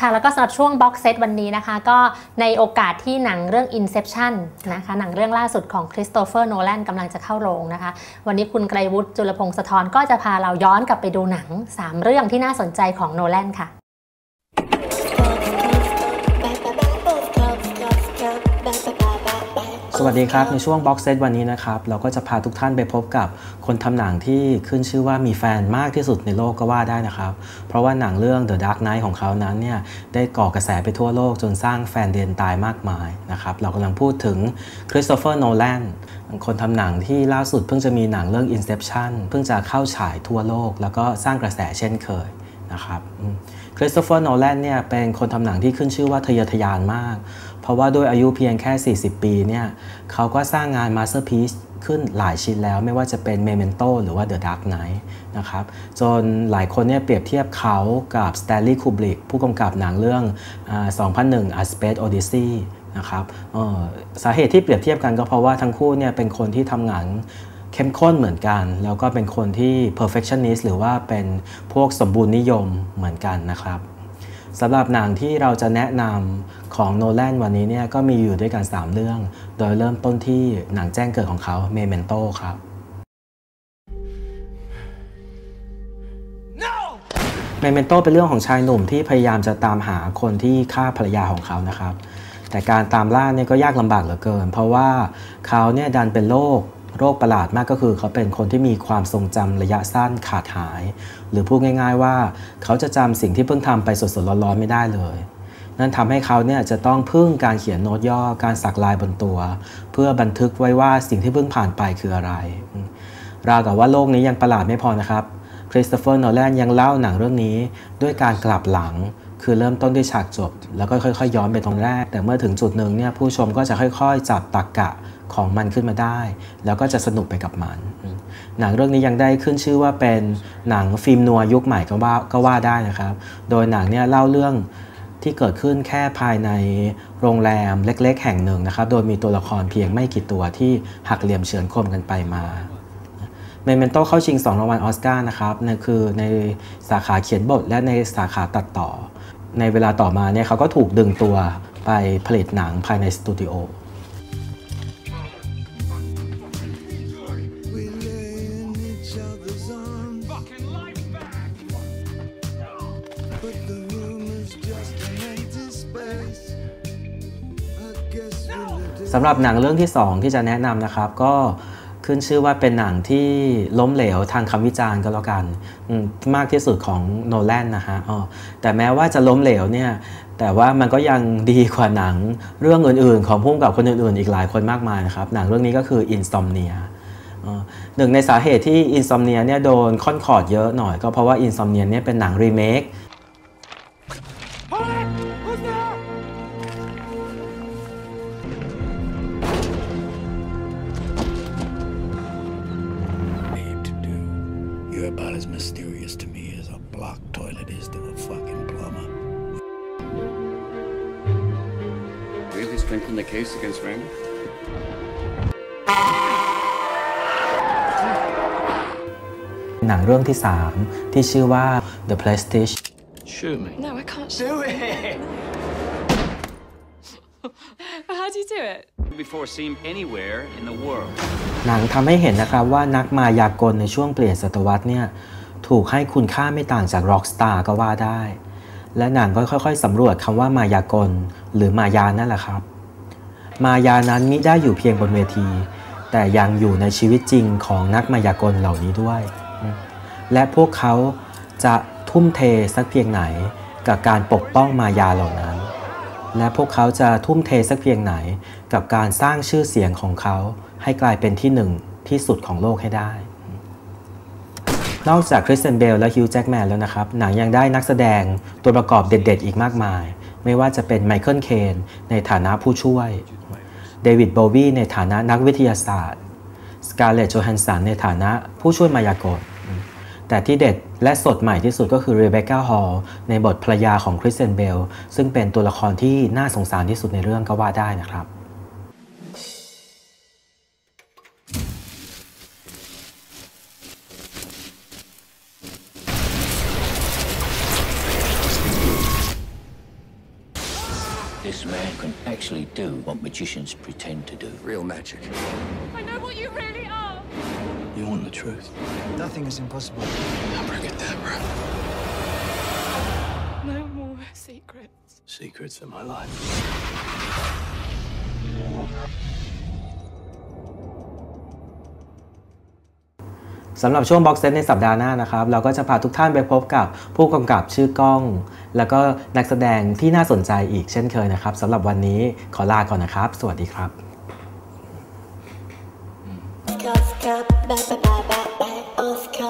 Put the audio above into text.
ค่ะแล้วก็สำหรับช่วงบ็อกเซตวันนี้นะคะ ก็ในโอกาสที่หนังเรื่อง Inception นะคะหนังเรื่องล่าสุดของคริสโตเฟอร์โนแลนกำลังจะเข้าโรงนะคะ วันนี้คุณไกรวุฒิจุลพงศ์สะทอนก็จะพาเราย้อนกลับไปดูหนัง 3 เรื่องที่น่าสนใจของโนแลนค่ะ สวัสดีครับ ในช่วง Box Set วันนี้นะครับ เราก็จะพาทุกท่านไปพบกับคนทำหนังที่ขึ้นชื่อว่ามีแฟนมากที่สุดในโลกก็ว่าได้นะครับ เพราะว่าหนังเรื่อง The Dark Knight ของเขานั้นเนี่ยได้ก่อกระแสไปทั่วโลกจนสร้างแฟนเดนตายมากมายนะครับ เรากำลังพูดถึงคริสโตเฟอร์โนแลนคนทำหนังที่ล่าสุดเพิ่งจะมีหนังเรื่อง Inception เพิ่งจะเข้าฉายทั่วโลก แล้วก็สร้างกระแสเช่นเคยนะครับคริสโตเฟอร์โนแลนเนี่ยเป็นคนทำหนังที่ขึ้นชื่อว่าทะเยอทะยานมาก ราะว่าด้วยอายุเพียงแค่ 40 ปีเนี่ยเขาก็สร้างงานมาสเตอร์พีซขึ้นหลายชิ้นแล้วไม่ว่าจะเป็น Memento หรือว่า The Dark Knight นะครับจนหลายคนเนี่ยเปรียบเทียบเขากับ Stanley Kubrick ผู้กำกับหนังเรื่อง 2001 A Space Odyssey นะครับสาเหตุที่เปรียบเทียบกันก็เพราะว่าทั้งคู่เนี่ยเป็นคนที่ทำงานเข้มข้นเหมือนกัน แล้วก็เป็นคนที่ perfectionist หรือว่าเป็นพวกสมบูรณ์นิยมเหมือนกันนะครับ สำหรับหนังที่เราจะแนะนำของโนแลนวันนี้เนี่ยก็มีอยู่ด้วยกัน 3 เรื่อง โดยเริ่มต้นที่หนังแจ้งเกิดของเขา Memento ครับ Memento เป็นเรื่องของชายหนุ่มที่พยายามจะตามหาคนที่ฆ่าภรรยาของเขานะครับ แต่การตามล่าเนี่ยก็ยากลำบากเหลือเกิน เพราะว่าเขาเนี่ยดันเป็นโรค โรคประหลาดมากก็คือ เขาเป็นคนที่มีความทรงจำระยะสั้นขาดหาย หรือพูดง่าย ๆว่า เขาจะจำสิ่งที่เพิ่งทำไปสดๆร้อนๆไม่ได้เลย นั่นทำให้เขาเนี่ยจะต้องพึ่งการเขียนโน้ตย่อการสักลายบนตัว เพื่อบันทึกไว้ว่าสิ่งที่เพิ่งผ่านไปคืออะไร ราวกับว่าโลกนี้ยังประหลาดไม่พอนะครับคริสโตเฟอร์โนแลนยังเล่าหนังเรื่องนี้ด้วยการกลับหลังคือเริ่มต้นด้วยฉากจบ แล้วก็ค่อยๆ ย้อนไปตรงแรก แต่เมื่อถึงจุดหนึ่งเนี่ยผู้ชมก็จะค่อยๆ จับตักกะ ของมันขึ้นมาได้ แล้วก็จะสนุกไปกับมัน หนังเรื่องนี้ยังได้ขึ้นชื่อว่าเป็นหนังฟิล์มนัวยุคใหม่ก็ว่าก็ว่าได้นะครับ โดยหนังเนี่ยเล่าเรื่องที่เกิดขึ้นแค่ภายในโรงแรมเล็ก ๆ แห่งหนึ่งนะครับ โดยมีตัวละครเพียงไม่กี่ตัวที่หักเหลี่ยมเฉือนคมกันไปมาเมเมนโตเข้าชิง 2 รางวัลออสการ์นะครับนั่นคือในสาขาเขียนบทและในสาขาตัดต่อ ในเวลาต่อมาเนี่ยเขาก็ถูกดึงตัวไปผลิตหนังภายในสตูดิโอ สำหรับหนังเรื่องที่ 2 ที่จะแนะนำนะครับ ก็ขึ้นชื่อว่าเป็นหนังที่ล้มเหลวทางคำวิจารณ์ก็แล้วกันมากที่สุดของโนแลนนะฮะแต่แม้ว่าจะล้มเหลวเนี่ยแต่ว่ามันก็ยังดีกว่าหนังเรื่องอื่นๆ ของพุ่มกับคนอื่นๆ อีกหลายคนมากมายนะครับ หนังเรื่องนี้ก็คือ Insomnia หนึ่งในสาเหตุที่ Insomnia เนี่ยโดนค่อนขอดเยอะหน่อยก็เพราะว่า Insomnia เนี่ยเป็นหนังรีเมค หนังเรื่องที่3ที่ชื่อว่า The Prestige Shoot me. No, I can't. Do it. How do you do it? Before seen anywhere in the world. หนังทำให้เห็นนะครับว่านักมายากลในช่วงเปลี่ยนศตวรรษเนี่ยถูกให้คุณค่าไม่ต่างจากร็อกสตาร์ก็ว่าได้ และหนังก็ค่อยๆสำรวจคำว่ามายากล หรือมายานั่นแหละครับ มายานั้นมิได้อยู่เพียงบนเวที แต่ยังอยู่ในชีวิตจริงของนักมายากลเหล่านี้ด้วย และพวกเขาจะทุ่มเทสักเพียงไหนกับการปกป้องมายาเหล่านั้น และพวกเขาจะทุ่มเทสักเพียงไหนกับการสร้างชื่อเสียงของเขาให้กลายเป็นที่หนึ่งที่สุดของโลกให้ได้ นอกจากคริสเตนเบลและฮิวจ์แจ็กแมนแล้วนะครับ หนังยังได้นักแสดงตัวประกอบเด็ด ๆ อีกมากมาย ไม่ว่าจะเป็นไมเคิลเคนในฐานะผู้ช่วย เดวิดโบวีในฐานะนักวิทยาศาสตร์ สกาเลตโจแฮนสันในฐานะผู้ช่วยมายากลแต่ที่เด็ดและสดใหม่ที่สุดก็คือเรเบคก้าฮอลในบทภรรยาของคริสเตนเบลซึ่งเป็นตัวละครที่น่าสงสารที่สุดในเรื่องก็ว่าได้นะครับ This man can actually do what magicians pretend to do. Real magic. I know what you really are. You want the truth? Nothing is impossible. Abracadabra. No more secrets. Secrets of my life. สำหรับช่วงบ็อกเซตในสัปดาห์หน้านะครับ เราก็จะพาทุกท่านไปพบกับผู้กำกับชื่อกล้อง แล้วก็นักแสดงที่น่าสนใจอีกเช่นเคยนะครับสำหรับวันนี้ขอลาก่อนนะครับ สวัสดีครับ Cup, cup, ba ba ba ba ba, off cup.